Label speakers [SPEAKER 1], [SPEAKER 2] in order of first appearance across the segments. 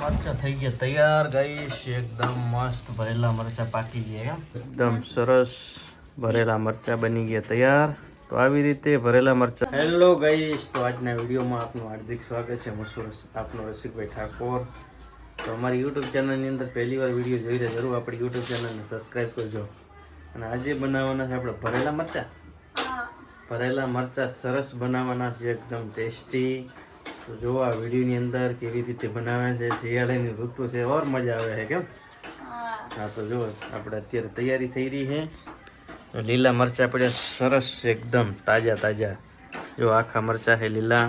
[SPEAKER 1] મરચા થઈ ગયા તૈયાર ગાઈશ એકદમ મસ્ત ભરેલા મરચા પાકી ગયા એકદમ સરસ ભરેલા મરચા બની ગયા તૈયાર. તો આવી રીતે ભરેલા મરચા હેલો ગાઈશ તો આજના વિડીયોમાં આપનું હાર્દિક સ્વાગત છે. હું સુરત આપનો રસિકભાઈ ઠાકોર. તો અમારી યુટ્યુબ ચેનલની અંદર પહેલી વાર વીડિયો જોઈ રહ્યા જરૂર આપણી યુટ્યુબ ચેનલને સબસ્ક્રાઈબ કરજો. અને આજે બનાવવાના છે આપણે ભરેલા મરચા. ભરેલા મરચા સરસ બનાવવાના છે એકદમ ટેસ્ટી તો જો આ વિડીયોની અંદર કેવી રીતે બનાવે છે શિયાળાની ઋતુ છે ઓર મજા આવે છે કેમ? હા. તો જો આપણે અત્યારે તૈયારી થઈ રહી છે. લીલા મરચાં પડ્યા સરસ એકદમ તાજા તાજા. જો આખા મરચાં છે લીલા.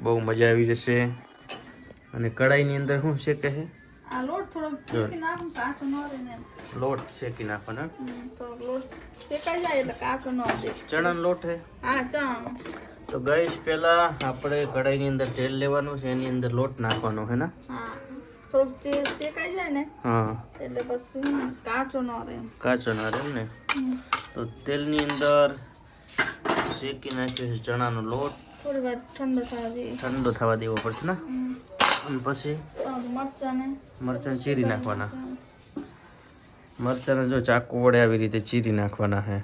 [SPEAKER 1] બહુ મજા આવી જશે. અને કડાઈની અંદર શું છે?
[SPEAKER 2] કહે લોટ શેકી
[SPEAKER 1] નાખવાનો ચણાનો લોટ છે?
[SPEAKER 2] હા
[SPEAKER 1] તો ગઈશ પહેલા આપણે કઢાઈની અંદર તેલ લેવાનું છે એની અંદર લોટ નાખવાનો છે ને?
[SPEAKER 2] હા. થોડુંક તે શેકાઈ જાય ને
[SPEAKER 1] હા.
[SPEAKER 2] એટલે પછી કાચો ન રહે
[SPEAKER 1] કાચો ના રહે ને? તો તેલની અંદર શેકી નાખ્યો છે ચણાનો લોટ.
[SPEAKER 2] થોડી વાર ઠંડો થવા દઈએ
[SPEAKER 1] ઠંડો થવા દેવો પડશે ને? અને પછી
[SPEAKER 2] મરચાંને
[SPEAKER 1] મરચાં ચીરી નાખવાના. મરચાંને જો ચાકુ વડે આવી રીતે ચીરી નાખવાના છે.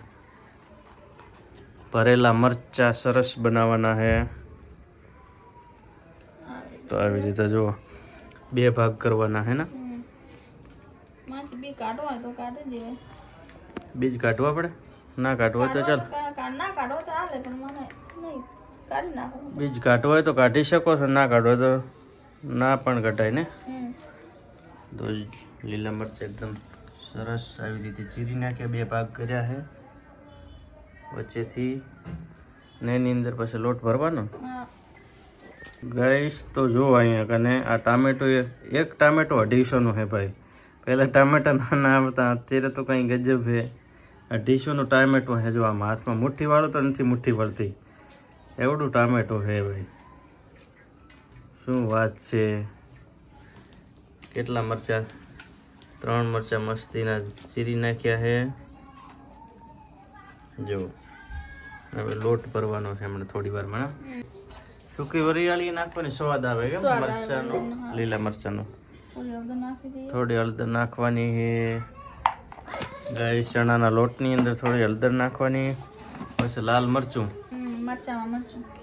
[SPEAKER 1] ભરેલા મરચાં સરસ બનાવવાના છે તો આવી રીતે જો બે ભાગ કરવાના છે ને? બીજ કાઢવા પડે? ના કાઢવા હોય તો ચાલ.
[SPEAKER 2] ના કાઢવો તો હાલે પણ મને નહીં. કાઢી નાખો.
[SPEAKER 1] બીજ કાઢવા હોય તો કાઢી શકો છો ના કાઢવા તો ના પણ કટાય ને? તો લીલા મરચાં એકદમ સરસ આવી રીતે ચીરી નાખ્યા બે ભાગ કર્યા છે વચ્ચેથી ને એની અંદર પછી લોટ ભરવાનો.
[SPEAKER 2] હા
[SPEAKER 1] ગઈશ તો જો અહીંયા કને આ ટામેટો એક ટામેટો અઢીસોનું હે ભાઈ. પહેલાં ટામેટા નાના આવતા અત્યારે તો કંઈ ગજબ છે અઢીસોનું ટામેટો હે જો આમાં હાથમાં. મુઠ્ઠી વાળો તો નથી મુઠ્ઠી વળતી એવડું ટામેટો હે ભાઈ. શું વાત છે? કેટલા મરચાં? ત્રણ મરચાં મસ્તીના ચીરી નાખ્યા છે જો હવે લોટ ભરવાનો છે હમણાં થોડી વારમાં હા? સૂકી વરિયાળી નાખવાની સ્વાદ આવે
[SPEAKER 2] આવે,
[SPEAKER 1] મરચાંનો? લીલા મરચાંનો.
[SPEAKER 2] થોડી હળદર
[SPEAKER 1] નાખવાની છે. ગાય ચણાના લોટની અંદર થોડી હળદર નાખવાની. પછી લાલ મરચું.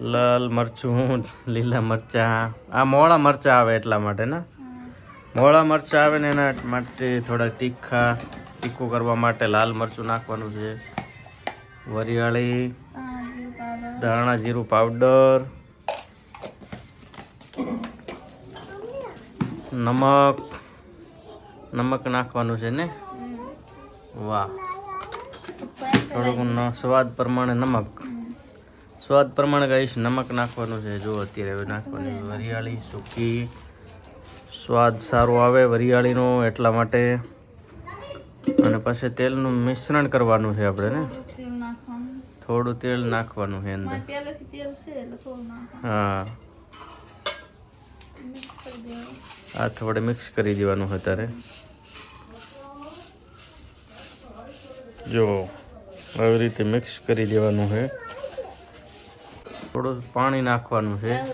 [SPEAKER 1] લાલ મરચું લીલા મરચાં. આ મોળા મરચાં આવે એટલા માટે ને? મોળા મરચાં આવે ને એના માટે થોડા તીખા તીખું કરવા માટે લાલ મરચું નાખવાનું છે. વરિયાળી ધાણા જીરું પાવડર નમક નમક નાખવાનું છે ને? વાહ. થોડુંક ન- સ્વાદ પ્રમાણે નમક. સ્વાદ પ્રમાણે કહીશ નમક નાખવાનું છે. જો અત્યારે નાખવાની વરિયાળી સૂકી. સ્વાદ સારો આવે વરિયાળીનો એટલા માટે. અને પછી તેલનું મિશ્રણ કરવાનું છે આપણે ને?
[SPEAKER 2] નાખવાનું.
[SPEAKER 1] થોડું તેલ નાખવાનું છે અંદર.
[SPEAKER 2] પહેલેથી તેલ છે એટલે થોડું નાખવાનું.
[SPEAKER 1] હા.
[SPEAKER 2] મિક્સ કરી દેવાનું.
[SPEAKER 1] હાથ વડે મિક્સ કરી દેવાનું હોય અત્યારે. જો આવી રીતે મિક્સ કરી દેવાનું છે. થોડું પાણી નાખવાનું છે.
[SPEAKER 2] આ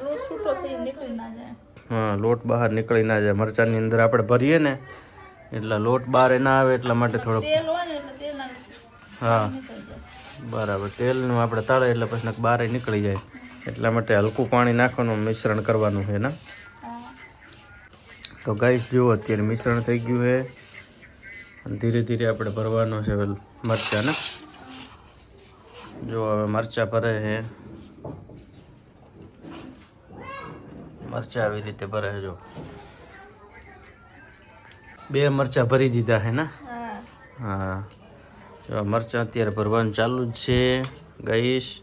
[SPEAKER 1] હા લોટ બહાર નીકળી ના જાય. મરચાંની અંદર આપણે ભરીએ ને એટલે લોટ બહાર ના આવે એટલા માટે
[SPEAKER 2] ના
[SPEAKER 1] હા. બરાબર. તેલનું આપણે તળે એટલે પછી બહાર નીકળી જાય. એટલા માટે હલકું પાણી નાખવાનું મિશ્રણ કરવાનું છે ને? તો ગાઈસ જુઓ અત્યારે મિશ્રણ થઈ ગયું છે. ધીરે ધીરે આપણે ભરવાનું છે મરચાં ને? જો હવે મરચાં ભરે છે. મરચાં આવી રીતે ભરે છે જો બે મરચાં ભરી દીધા છે ને?
[SPEAKER 2] હા.
[SPEAKER 1] જો મરચાં અત્યારે ભરવાનું ચાલુ જ છે ગઈશ.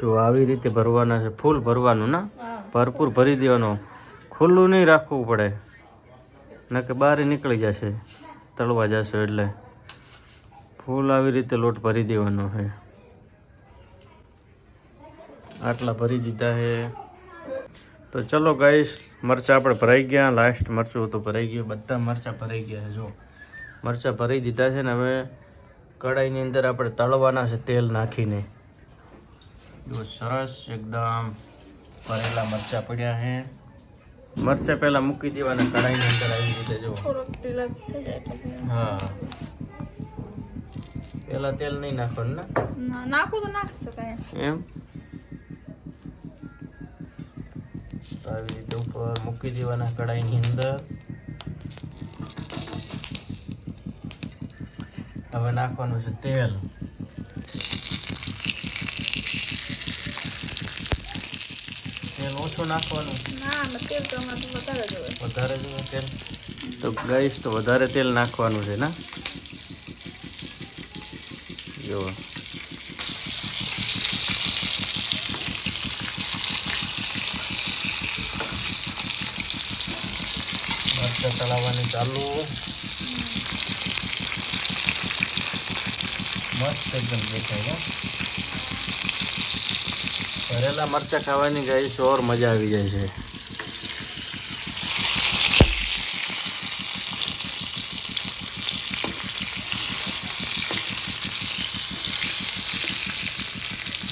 [SPEAKER 1] જો આવી રીતે ભરવાના છે ફૂલ ભરવાનું ના? ભરપૂર ભરી દેવાનો. ખુલ્લું નહીં રાખવું પડે. નકે બહાર નીકળી જશે તળવા જશે એટલે. ફૂલ આવી રીતે લોટ ભરી દેવાનો છે. આટલા ભરી દીધા છે. તો ચલો ગાઈશ મરચાં આપણે ભરાઈ ગયા. લાસ્ટ મરચું તો ભરાઈ ગયું. બધા મરચાં ભરાઈ ગયા છે જો. મરચાં ભરી દીધા છે ને હવે કઢાઈની અંદર આપણે તળવાના છે તેલ નાખીને. જો સરસ એકદમ ભરેલા મરચાં પડ્યા છે. મરચાં પહેલાં મૂકી દેવાના કઢાઈની અંદર આવી રીતે જો હા. પેલા તેલ નહીં નાખવાનું ને?
[SPEAKER 2] ના નાખું તો નાખી શકાય
[SPEAKER 1] એમ. આવી રીતે ઉપર મૂકી દેવાના કઢાઈની અંદર. હવે નાખવાનું છે તેલ. તેલ ઓછું નાખવાનું?
[SPEAKER 2] ના ના તેલ તો અમારે વધારે
[SPEAKER 1] જોઈએ તેલ? તો ગઈશ તો વધારે તેલ નાખવાનું છે ને? જો. મરચાં તળાવવાની ચાલુ. મસ્ત ભરેલા મરચાં ખાવાની ગઈ શોર મજા આવી જાય છે.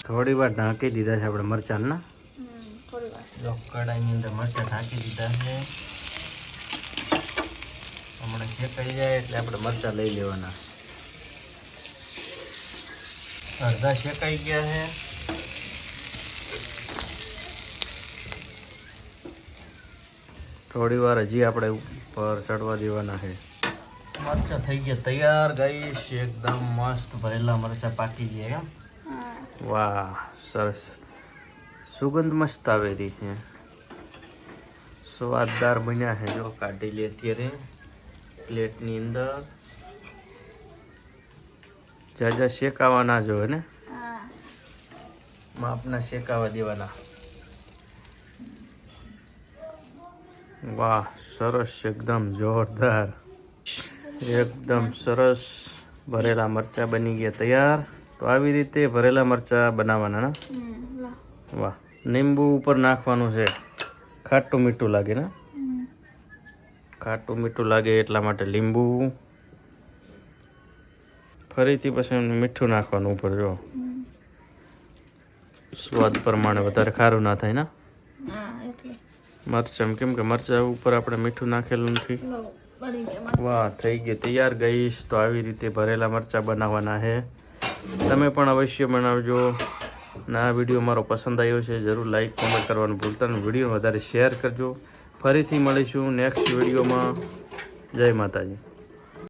[SPEAKER 1] થોડી વાર ઢાંકી દીધા છે આપણે મરચાંના. કડાઈની અંદર મરચાં ઢાંકી દીધા છે. હમણાં શેકાઈ જાય એટલે આપણે મરચાં લઈ લેવાના. અડધા શેકાઈ ગયા છે. થોડી વાર હજી આપણે ઉપર ચડવા દેવાના છે. મરચાં થઈ ગયા તૈયાર ગઈશ. એકદમ મસ્ત ભરેલા મરચાં પાકી ગયા એમ. વાહ સરસ. સુગંધ મસ્ત આવે રહી છે. સ્વાદદાર બન્યા છે જો કાઢી લે અત્યારે. પ્લેટની અંદર. જાજા શેકાવાના જો ને?
[SPEAKER 2] હા.
[SPEAKER 1] માપના શેકાવા દેવાના. વાહ સરસ એકદમ જોરદાર. એકદમ સરસ. ભરેલા મરચાં બની ગયા તૈયાર. તો આવી રીતે ભરેલા મરચાં બનાવવાના ના? વાહ લીંબુ ઉપર નાખવાનું છે. ખાટું મીઠું લાગે ને? ખાટું મીઠું લાગે એટલા માટે લીંબુ ફરીથી પછી મીઠું નાખવાનું ઉપર જો. સ્વાદ પ્રમાણે વધારે ખારું ના થાય ને? મરચમ કેમ કે મરચાં ઉપર આપણે મીઠું નાખેલું નથી?
[SPEAKER 2] ગયા.
[SPEAKER 1] વાહ થઈ ગઈ તૈયાર ગઈશ તો આવી રીતે ભરેલા મરચાં બનાવવાના છે તમે પણ અવશ્ય બનાવજો. ના વીડિયો મારો પસંદ આવ્યો છે જરૂર લાઈક કોમેન્ટ કરવાનું ભૂલતા નહીં. વીડિયો વધારે શેર કરજો. ફરીથી મળીશું નેક્સ્ટ વિડીયોમાં. જય માતાજી.